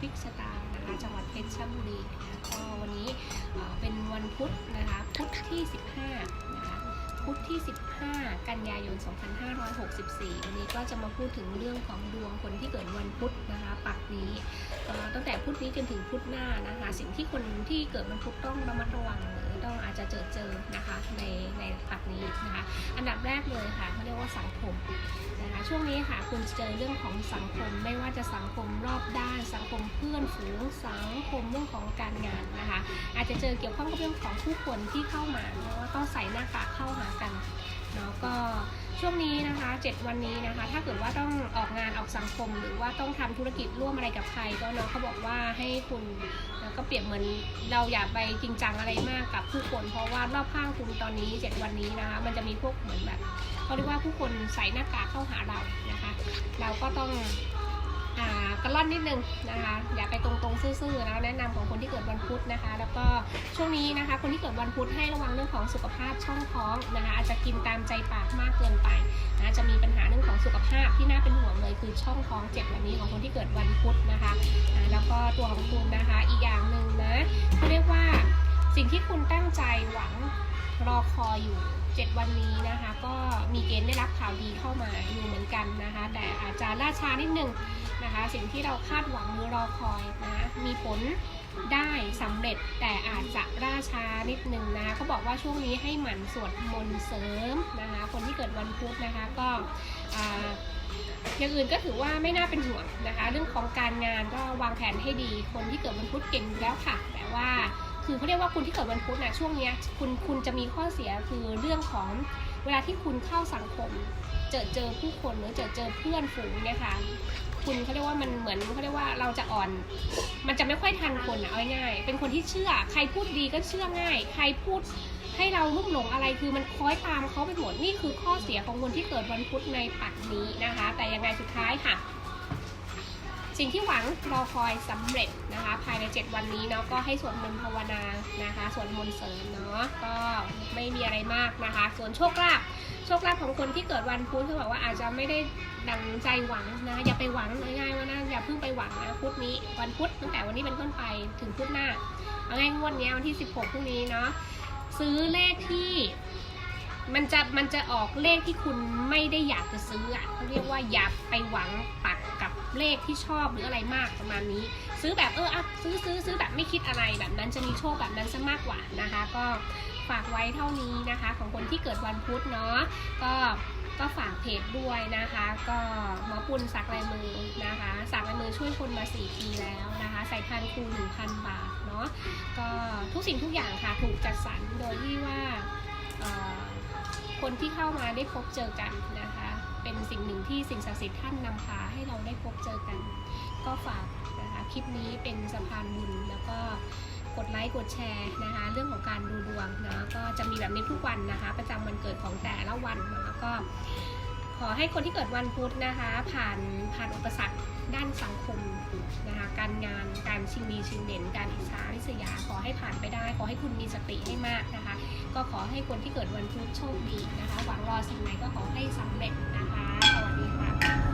พิกชะตานะคะจังหวัดเพชรบุรีนะคะก็วันนี้เป็นวันพุธนะคะพุธที่ 15นะคะพุธที่ 15 กันยายน 2564 วันนี้ก็จะมาพูดถึงเรื่องของดวงคนที่เกิดวันพุธนะคะปักนี้ตั้งแต่พุธนี้จนถึงพุธหน้านะคะสิ่งที่คนที่เกิดวันพุธต้องระมัดระวังเลย ต้องอาจจะเจอเจอนะคะในในปัดนี้นะคะ อันดับแรกเลยค่ะเขาเรียกว่าสังคมนะคะช่วงนี้ค่ะคุณจเจอเรื่องของสังคมไม่ว่าจะสังคมรอบด้าน สังคมเพื่อนฝูงสังคมเรื่องของการงานนะคะ อาจจะเจอเกี่ยวข้องกับเรื่องของผู้คนที่เข้ามาเนาะว่าต้องใส่หน้ากากเข้าหากันเนาะก็ช่วงนี้ 7 วันนี้นะคะ ถ้าเกิดว่าต้องออกงานออกสังคม หรือว่าต้องทำธุรกิจร่วมอะไรกับใคร ก็เนาะเขาบอกว่าให้คุณแล้วก็เปรียบเหมือนเราอย่าไปจริงจังอะไรมากกับผู้คน เพราะว่ารอบข้างคุณตอนนี้ 7 วันนี้นะคะมันจะมีพวกเหมือนแบบเขาเรียกว่าผู้คนใส่หน้ากากเข้าหาเรานะคะ เราก็ต้อง กระล่อนนิดนึงนะคะ อย่าไปตรงๆซื่อๆนะแนะนำของคนที่เกิดวันพุธนะคะ แล้วก็ช่วงนี้นะคะ คนที่เกิดวันพุธให้ระวังเรื่องของสุขภาพช่องท้องนะคะ อาจจะกินตามใจปากมากเกินไปนะจะมีปัญหาเรื่องของสุขภาพที่น่าเป็นห่วงเลยคือช่องท้องเจ็ดวันนี้ของคนที่เกิดวันพุธนะคะอ่าแล้วก็ตัวของคุณนะคะ อีกอย่างหนึ่งนะเขาเรียกว่าสิ่งที่คุณตั้งใจหวังรอคอยอยู่ 7 วันนี้นะคะ ก็มีเกณฑ์ได้รับข่าวดีเข้ามาอยู่เหมือนกันนะคะ แต่อาจจะล่าช้านิดนึง นะคะสิ่งที่เราคาดหวังหรือรอคอยนะมีผลได้สำเร็จแต่อาจจะร่าช้านิดนึงนะคะเขาบอกว่าช่วงนี้ให้หมั่นสวดมนต์เสริมนะคะคนที่เกิดวันพุธนะคะก็อย่างอื่นก็ถือว่าไม่น่าเป็นห่วงนะคะ เรื่องของการงานก็วางแผนให้ดี คนที่เกิดวันพุธเก่งแล้วค่ะแต่ว่า คือเขาเรียกว่าคุณที่เกิดวันพุธนะช่วงเนี้ยคุณคุณจะมีข้อเสียคือเรื่องของเวลาที่คุณเข้าสังคม เจอเจอผู้คนหรือเจอเจอเพื่อนฝูงเนี่ยค่ะคุณเขาเรียกว่ามันเหมือนเขาเรียกว่าเราจะอ่อน มันจะไม่ค่อยทันคนอะเอาง่ายเป็นคนที่เชื่อ ใครพูดดีก็เชื่อง่าย ใครพูดให้เราลุ่มหลงอะไรคือมันคล้อยตามเขาไปหมดนี่คือข้อเสียของคนที่เกิดวันพุธในปักนี้นะคะ แต่ยังไงสุดท้ายค่ะ สิ่งที่หวังรอคอยสำเร็จนะคะ ภายใน 7 วันนี้เนาะก็ให้สวดมนต์ภาวนานะคะสวดมนต์เสริมเนาะก็ไม่มีอะไรมากนะคะ ส่วนโชคลาภโชคลาภของคนที่เกิดวันพุธเขาบอกว่าอาจจะไม่ได้ดังใจหวังนะอย่าไปหวังง่ายๆว่านะอย่าเพิ่งไปหวังนะพุธนี้วันพุธตั้งแต่วันนี้เป็นต้นไปถึงพุธหน้าเอาง่ายงวดนี้วันที่ 16พรุ่งนี้เนาะซื้อเลขที่มันจะมันจะออกเลขที่คุณไม่ได้อยากจะซื้ออะเขาเรียกว่าอย่าไปหวังปักกั เลขที่ชอบหรืออะไรมากประมาณนี้ ซื้อแบบเอออะซื้อซื้อซื้อแบบไม่คิดอะไรแบบนั้นจะมีโชคแบบนั้นซะมากกว่านะคะ ก็ฝากไว้เท่านี้นะคะ ของคนที่เกิดวันพุธเนาะก็ก็ฝากเพจด้วยนะคะ ก็หมอปุณสักลายมือนะคะสักลายมือช่วยคนมา 4 ปีแล้วนะคะ ใส่พันครู1,000 บาทเนาะก็ทุกสิ่งทุกอย่างค่ะถูกจัดสรรโดยที่ว่าคนที่เข้ามาได้พบเจอกันนะคะ เป็นสิ่งหนึ่งที่สิ่งศักดิ์สิทธิ์ท่านนำพาให้เราได้พบเจอกัน ก็ฝากนะคะคลิปนี้เป็นสะพานบุญแล้วก็กดไลค์กดแชร์นะคะ เรื่องของการดูดวงนะก็จะมีแบบนี้ทุกวันนะคะ ประจำวันเกิดของแต่ละวันแล้วก็ ขอให้คนที่เกิดวันพุธนะคะ ผ่านผ่านอุปสรรคด้านสังคมนะคะการงานการชิงดีชิงเด่น การอิจฉาริษยาขอให้ผ่านไปได้ ขอให้คุณมีสติให้มากนะคะ ก็ขอให้คนที่เกิดวันพุธโชคดีนะคะ หวังรอสิ่งไหนก็ขอให้สำเร็จนะคะ สวัสดีค่ะ